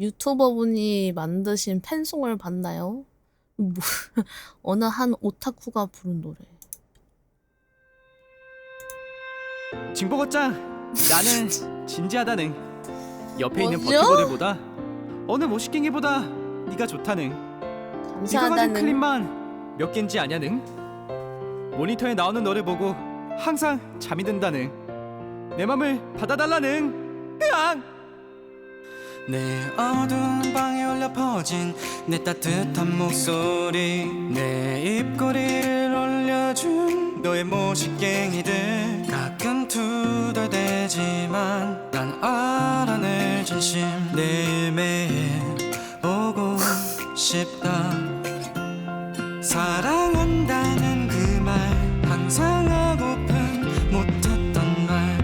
유튜버분이 만드신 팬송을 봤나요? 뭐, 어느 한 오타쿠가 부른 노래. 징보거짱 나는 진지하다는 옆에 있는 뭐죠? 버티버들보다 어느 모시갱이보다 네가 좋다는 네가 가진 감사하다는. 클립만 몇 갠지 아냐는 모니터에 나오는 너를 보고 항상 잠이 든다는 내 맘을 받아달라는 으앙 내 어두운 방에 울려 퍼진 내 따뜻한 목소리 내 입꼬리를 올려준 너의 모식갱이들. 가끔 투덜대지만 난 알아 늘 진심. 매일매일 보고 싶다. 사랑한다는 그 말 항상 하고픈 못했던 말.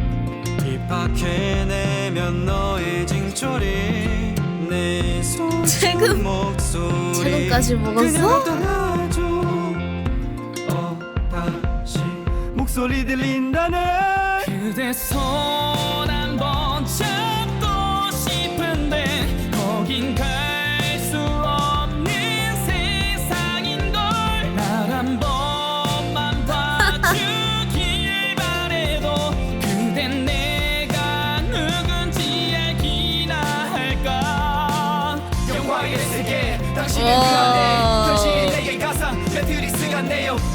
빗박해내면 너의 징조리 내 최근- 목소리 최근까지 먹었어? 떠나줘 어 다시 목소리 들린다는 그대 손 한번 잡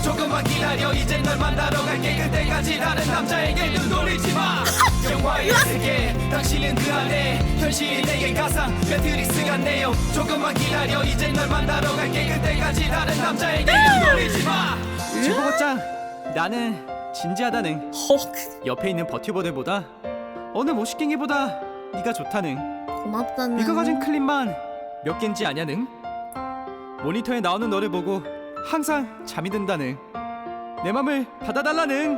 조금만 기다려 이제 널 만나러 갈게. 그때까지 다른 남자에게 눈 돌리지 마. 영화의 세계 당신은 그 안에 현실이 내게 가상 매트리스가 네요. 조금만 기다려 이제 널 만나러 갈게. 그때까지 다른 남자에게 눈 돌리지 마. 징보거짱 나는 진지하다는. 헉, 옆에 있는 버티버들보다 어느 모시갱이보다 네가 좋다는. 고맙다는. 네가 가진 클립만 몇 갠지 아냐는 모니터에 나오는 너를 보고 항상 잠이 든다는 내 맘을 받아달라는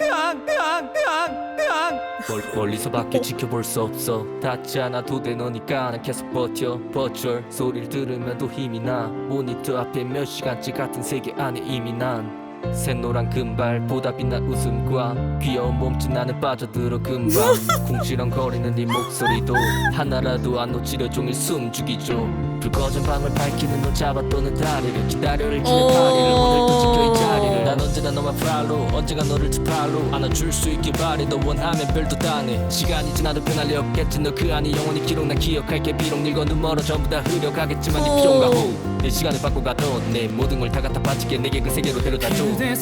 으앙 으앙 으앙 으앙. 멀, 멀리서밖에 지켜볼 수 없어. 닿지 않아도 돼 너니까 난 계속 버텨. 버쩔 소리를 들으면 더 힘이 나. 모니터 앞에 몇 시간째 같은 세계 안에 이미 난 샛노란 금발 보다 빛난 웃음과 귀여운 몸짓 나는 빠져들어 금방. 궁시렁거리는 네 목소리도 하나라도 안 놓치려 종일 숨죽이죠. 불 꺼진 방을 밝히는 너 잡아떠는 다리를 기다려를 기는 오. 파리를 오늘도 지켜 이 자리를. 난 언제나 너만 팔로 언젠가 너를 지팔로 안아줄 수 있길 바래 너 원하면 별도 다네 시간이 지나도 변할 리 없겠지. 너 그 안이 영원히 기록 난 기억할게. 비록 늙어 눈 멀어 전부 다 흐려가겠지만 네 오. 필요가 호내 시간을 바꿔가도 내 모든 걸 다 갖다 바칠게. 내게 그 세계로 데려다줘 그대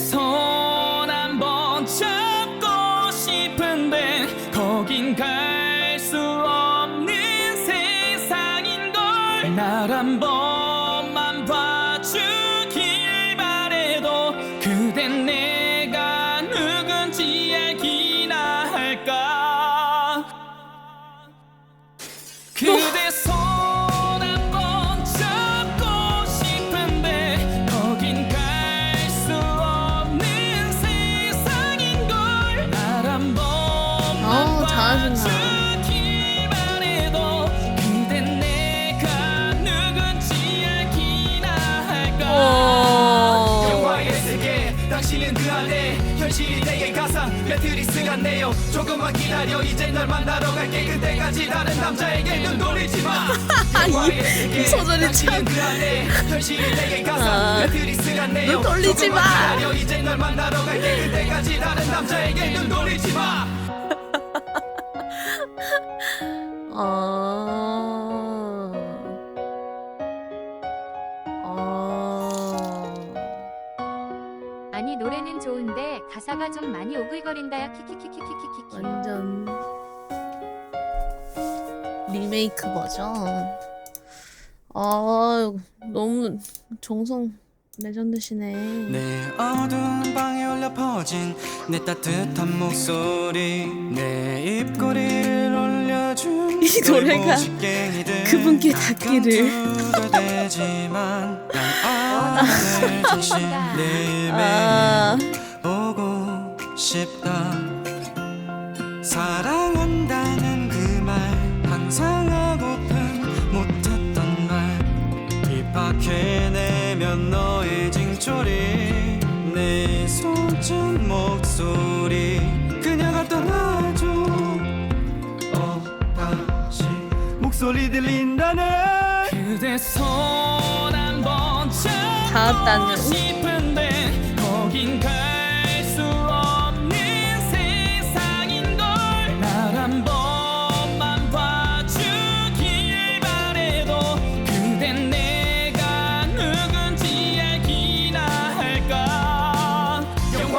내게 가상 매트리스가 네요. 조금만 기다려 이제 널 만나러 갈게. 그때까지 다른 남자에게 눈 돌리지 마. 영화의 세계 이 소절이 당신은 참. 그 안에 현실이 내게 아, 가상 매트리스가 네요. 눈 돌리지 조금만 마. 기다려 이제 널 만나러 갈게. 그때까지 다른 남자에게 눈 돌리지 마. 아. 아니 노래는 좋은데 가사가 좀 많이 오글거린다야 키키키키키키키 완전 리메이크 버전. 아, 너무 정성 레전드시네. 내 어두운 방에 울려 퍼진 내 따뜻한 목소리 내 입꼬리를 올려준 이 노래가 그분께 닿기를. 매일매일 아, 싶다. 사랑한다는 그 말 항상 하고픈 못했던 말. 빗박해내면 너의 징조리 내 소중 목소리. 그녀가 떠나줘. 어 다시 목소리 들린다는 그대 손 한번. 잡고 싶은데 거긴 갈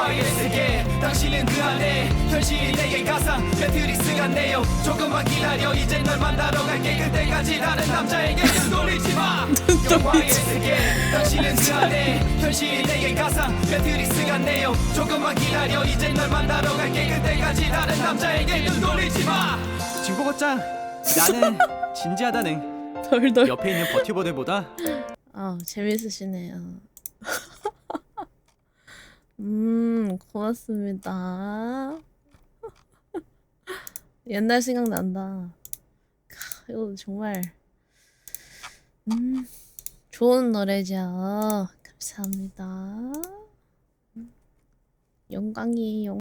영화의 세계 당신은 그 안에 현실이 내게 가상 매트리스 같네요. 조금만 기다려 이제 널 만나러 갈게. 그때까지 다른 남자에게 눈 돌리지 마. 영화의 세계 당신은 그 안에 현실이 내게 가상 매트리스 같네요. 조금만 기다려 이제 널 만나러 갈게. 그때까지 다른 남자에게 눈 돌리지 마. 진보고짱 나는 진지하다는 덜덜. 옆에 있는 버튜버들보다. 아 재밌으시네요. 음 고맙습니다. 옛날 생각난다. 캬, 이거 정말 음 좋은 노래죠. 감사합니다. 영광이에요.